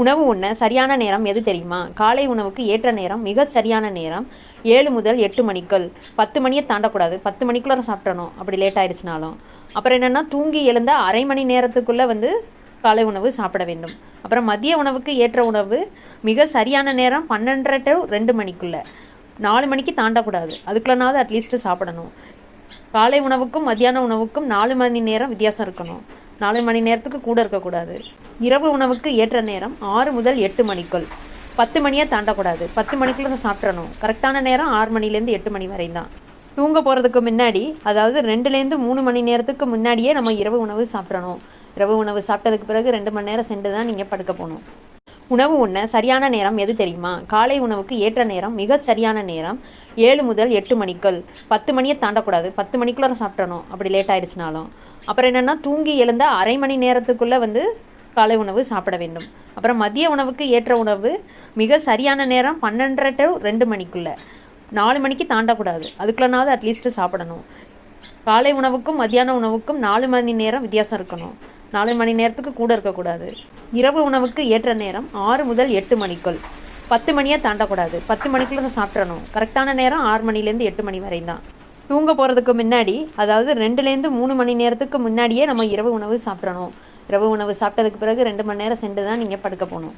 உணவு உண்ண சரியான நேரம் எது தெரியுமா? காலை உணவுக்கு ஏற்ற நேரம் மிக சரியான நேரம் ஏழு முதல் எட்டு மணிக்குள். பத்து மணியை தாண்டக்கூடாது. பத்து மணிக்குள்ளே சாப்பிட்றணும் அப்படி லேட் ஆயிடுச்சுனாலும். அப்புறம் என்னென்னா தூங்கி எழுந்த அரை மணி நேரத்துக்குள்ளே வந்து காலை உணவு சாப்பிட வேண்டும். அப்புறம் மதிய உணவுக்கு ஏற்ற உணவு மிக சரியான நேரம் பன்னெண்டரை டு ரெண்டு மணிக்குள்ளே. நாலு மணிக்கு தாண்டக்கூடாது. அதுக்குள்ளனாவது அட்லீஸ்ட்டு சாப்பிடணும். காலை உணவுக்கும் மத்தியான உணவுக்கும் நாலு மணி நேரம் வித்தியாசம் இருக்கணும். நாலு மணி நேரத்துக்கு கூட இருக்கக்கூடாது இரவு உணவுக்கு ஏற்ற நேரம் ஆறு முதல் எட்டு மணிக்குள். பத்து மணியை தாண்டக்கூடாது. பத்து மணிக்குள்ளே சாப்பிட்றணும் கரெக்டான நேரம் ஆறு மணிலேருந்து எட்டு மணி வரை தான். தூங்க போகிறதுக்கு முன்னாடி அதாவது ரெண்டுலேருந்து மூணு மணி நேரத்துக்கு முன்னாடியே நம்ம இரவு உணவு சாப்பிட்றணும் இரவு உணவு சாப்பிட்டதுக்கு பிறகு ரெண்டு மணி நேரம் சென்று தான் நீங்கள் படுக்க போகணும். உணவு உண்ண சரியான நேரம் எது தெரியுமா? காலை உணவுக்கு ஏற்ற நேரம் மிக சரியான நேரம் ஏழு முதல் எட்டு மணிக்குள். பத்து மணியை தாண்டக்கூடாது. பத்து மணிக்குள்ளே சாப்பிடணும். அப்படி லேட் ஆயிடுச்சுனாலும். அப்புறம் என்னென்னா தூங்கி எழுந்த அரை மணி நேரத்துக்குள்ளே வந்து காலை உணவு சாப்பிட வேண்டும். அப்புறம் மதிய உணவுக்கு ஏற்ற உணவு மிக சரியான நேரம் பன்னெண்டரை டு ரெண்டு மணிக்குள்ளே. நாலு மணிக்கு தாண்டக்கூடாது. அதுக்குள்ளனாவது அட்லீஸ்ட்டு சாப்பிடணும். காலை உணவுக்கும் மத்தியான உணவுக்கும் நாலு மணி நேரம் வித்தியாசம் இருக்கணும். நாலு மணி நேரத்துக்கு கூட இருக்கக்கூடாது. இரவு உணவுக்கு ஏற்ற நேரம் ஆறு முதல் எட்டு மணிக்குள். பத்து மணியை தாண்டக்கூடாது. பத்து மணிக்குள்ளே சாப்பிட்றணும் கரெக்டான நேரம் ஆறு மணிலேருந்து எட்டு மணி வரை தான் தூங்க போகிறதுக்கு முன்னாடி அதாவது ரெண்டுலேருந்து மூணு மணி நேரத்துக்கு முன்னாடியே நம்ம இரவு உணவு சாப்பிட்றணும் இரவு உணவு சாப்பிட்டதுக்கு பிறகு ரெண்டு மணி நேரம் சென்று தான் நீங்கள் படுக்க போகணும்.